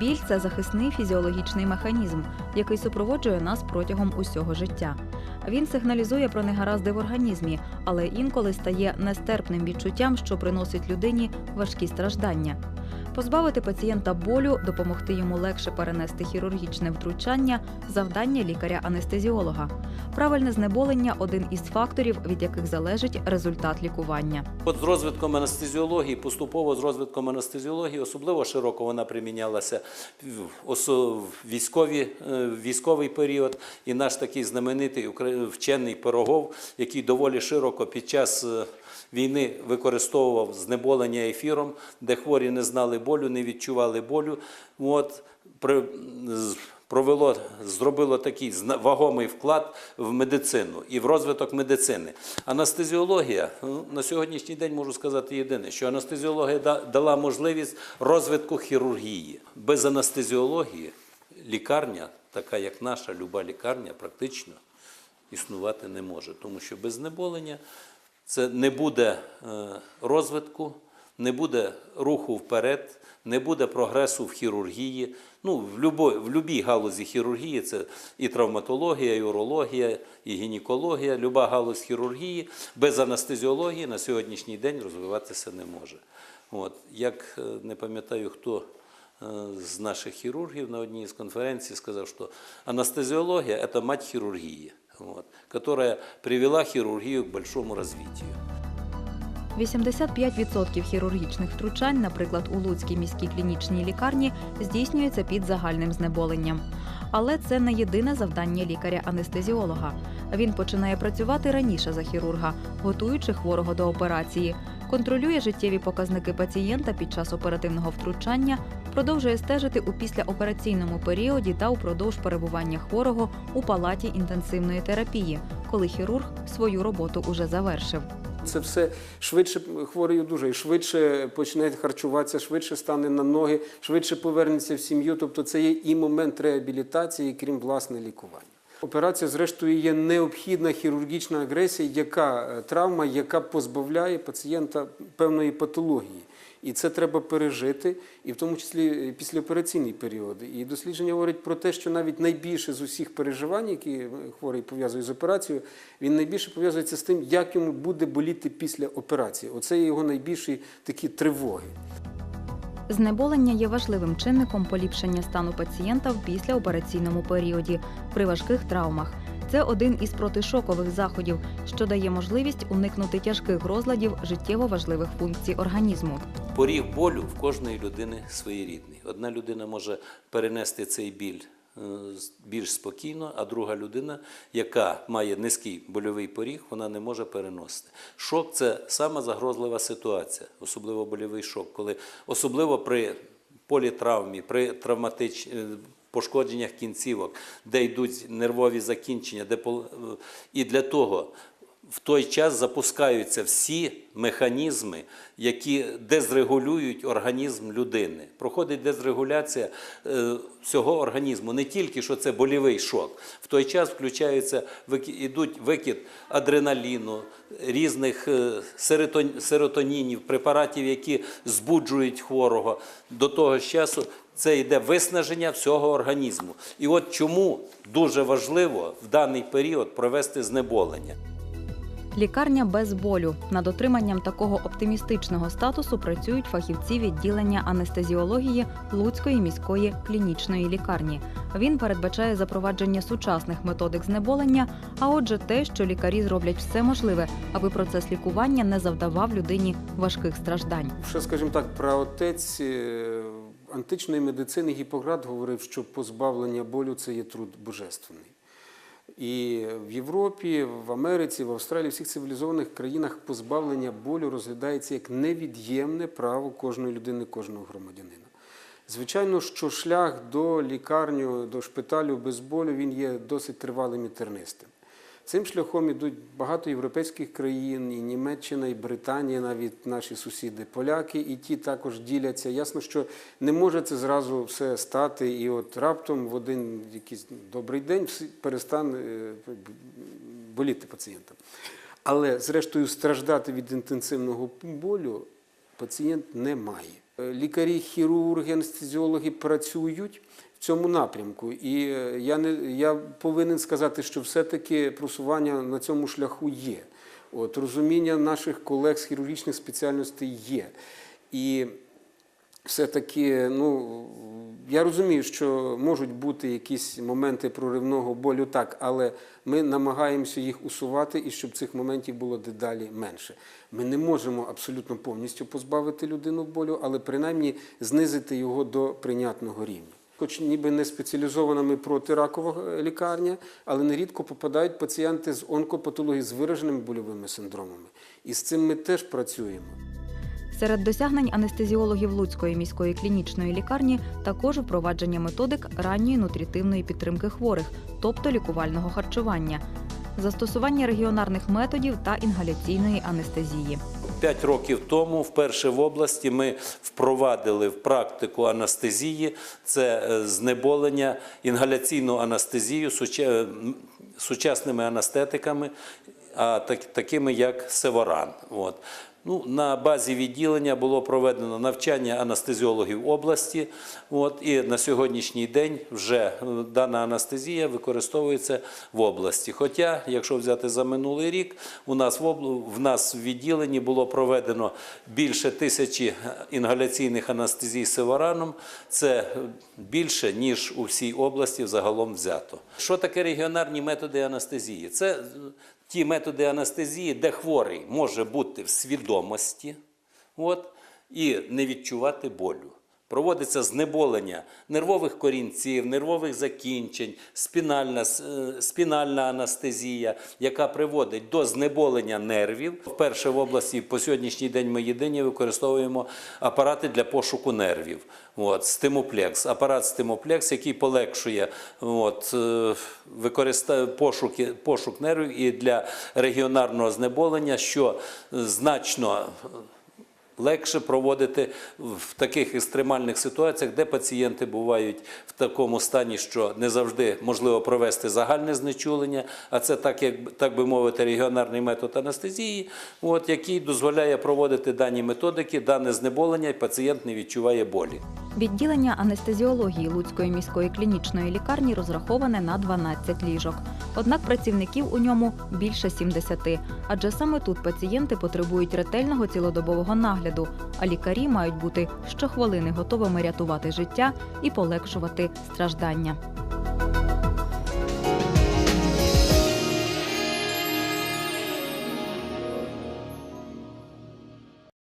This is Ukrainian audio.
Біль це захисний фізіологічний механізм, який супроводжує нас протягом усього життя. Він сигналізує про негаразди в організмі, але інколи стає нестерпним відчуттям, що приносить людині важкі страждання. Позбавити пацієнта болю, допомогти йому легше перенести хірургічне втручання завдання лікаря-анестезіолога. Правильне знеболення один із факторів, від яких залежить результат лікування. От з розвитком анестезіології, поступово з розвитком анестезіології, особливо широко вона примінялася в е, військовий період. І наш такий знаменитий вчений Пирогов, який доволі широко під час е, війни використовував знеболення ефіром, де хворі не знали болю, не відчували болю. От, при, провело, зробило такий вагомий вклад в медицину і в розвиток медицини. Анестезіологія ну, на сьогоднішній день можу сказати єдине, що анестезіологія дала можливість розвитку хірургії. Без анестезіології лікарня, така як наша, люба лікарня, практично існувати не може, тому що без знеболення це не буде е, розвитку, не буде руху вперед, не буде прогресу в хірургії. Ну, в, любой, в любій галузі хірургії це і травматологія, і урологія, і гінекологія, люба галузь хірургії без анестезіології на сьогоднішній день розвиватися не може. От, як е, не пам'ятаю, хто е, з наших хірургів на одній з конференцій сказав, що анестезиология – это мать хирургии, вот, которая привела хирургию к большому развитию. 85% хірургічних втручань, наприклад, у Луцькій міській клінічній лікарні, здійснюється під загальним знеболенням. Але це не єдине завдання лікаря-анестезіолога. Він починає працювати раніше за хірурга, готуючи хворого до операції, контролює життєві показники пацієнта під час оперативного втручання, продовжує стежити у післяопераційному періоді та упродовж перебування хворого у палаті інтенсивної терапії, коли хірург свою роботу уже завершив. Це все швидше хворий і швидше почне харчуватися, швидше стане на ноги, швидше повернеться в сім'ю. Тобто це є і момент реабілітації, крім власне лікування. Операція, зрештою, є необхідна хірургічна агресія, яка е, травма, яка позбавляє пацієнта певної патології. І це треба пережити, і в тому числі е, післяопераційний період. І дослідження говорять про те, що навіть найбільше з усіх переживань, які е, хворий пов'язує з операцією, він найбільше пов'язується з тим, як йому буде боліти після операції. Оце його найбільші такі тривоги. Знеболення є важливим чинником поліпшення стану пацієнта в післяопераційному періоді при важких травмах. Це один із протишокових заходів, що дає можливість уникнути тяжких розладів життєво важливих функцій організму. Поріг болю в кожної людини своєрідний. Одна людина може перенести цей біль е, більш спокійно, а друга людина, яка має низький больовий поріг, вона не може переносити. Шок це сама загрозлива ситуація, особливо больовий шок, коли особливо при політравмі, при травматич... пошкодженнях кінцівок, де йдуть нервові закінчення, де е, і для того в той час запускаються всі механізми, які дезрегулюють організм людини. Проходить дезрегуляція е, всього організму, не тільки що це болівий шок. В той час включаються вики- ідуть викид адреналіну, різних е, серотон- серотонінів, препаратів, які збуджують хворого. До того ж часу це йде виснаження всього організму. І от чому дуже важливо в даний період провести знеболення. Лікарня без болю. Над отриманням такого оптимістичного статусу працюють фахівці відділення анестезіології Луцької міської клінічної лікарні. Він передбачає запровадження сучасних методик знеболення, а отже, те, що лікарі зроблять все можливе, аби процес лікування не завдавав людині важких страждань. Ще, скажімо так, праотець е, античної медицини Гіппократ говорив, що позбавлення болю це є труд божественний. І в Європі, в Америці, в Австралії, в всіх цивілізованих країнах позбавлення болю розглядається як невід'ємне право кожної людини, кожного громадянина. Звичайно, що шлях до лікарню, до шпиталю без болю він є досить тривалим і тернистим. Цим шляхом ідуть багато європейських країн, і Німеччина, і Британія, навіть наші сусіди, поляки, і ті також діляться. Ясно, що не може це зразу все стати, і от раптом в один якийсь добрий день перестане е, боліти пацієнтам. Але, зрештою, страждати від інтенсивного болю пацієнт не має. Лікарі, хірурги, анестезіологи працюють цьому напрямку. І е, я, не, я повинен сказати, що все-таки просування на цьому шляху є. От, розуміння наших колег з хірургічних спеціальностей є. І все-таки, ну, я розумію, що можуть бути якісь моменти проривного болю, так, але ми намагаємося їх усувати і щоб цих моментів було дедалі менше. Ми не можемо абсолютно повністю позбавити людину болю, але принаймні знизити його до прийнятного рівня. Хоч ніби не спеціалізована ми протиракова лікарня, але нерідко попадають пацієнти з онкопатології з вираженими больовими синдромами. І з цим ми теж працюємо. Серед досягнень анестезіологів Луцької міської клінічної лікарні також впровадження методик ранньої нутрітивної підтримки хворих, тобто лікувального харчування, застосування регіонарних методів та інгаляційної анестезії. П'ять років тому вперше в області ми впровадили в практику анестезії це е, знеболення, інгаляційну анестезію сучасними анестетиками, а так, такими як Севоран. От. Ну, на базі відділення було проведено навчання анестезіологів області. От, і на сьогоднішній день вже е, дана анестезія використовується в області. Хоча, якщо взяти за минулий рік, у нас в, обл... в нас в відділенні було проведено більше тисячі інгаляційних анестезій севараном. Це е, більше, ніж у всій області загалом взято. Що таке регіонарні методи анестезії? Це е, ті методи анестезії, де хворий може бути в свідомості от, і не відчувати болю. Проводиться знеболення нервових корінців, нервових закінчень, спінальна, е, спінальна анестезія, яка приводить до знеболення нервів. Вперше в області по сьогоднішній день ми єдині використовуємо апарати для пошуку нервів. От, стимуплекс, апарат стимуплекс, який полегшує от, е, пошуки, пошук нервів і для регіонарного знеболення, що е, значно легше проводити в таких екстремальних ситуаціях, де пацієнти бувають в такому стані, що не завжди можливо провести загальне знечулення, а це так, як так би мовити, регіонарний метод анестезії, от, який дозволяє проводити дані методики, дане знеболення, і пацієнт не відчуває болі. Відділення анестезіології Луцької міської клінічної лікарні розраховане на 12 ліжок. Однак працівників у ньому більше 70, адже саме тут пацієнти потребують ретельного цілодобового нагляду, а лікарі мають бути щохвилини готовими рятувати життя і полегшувати страждання.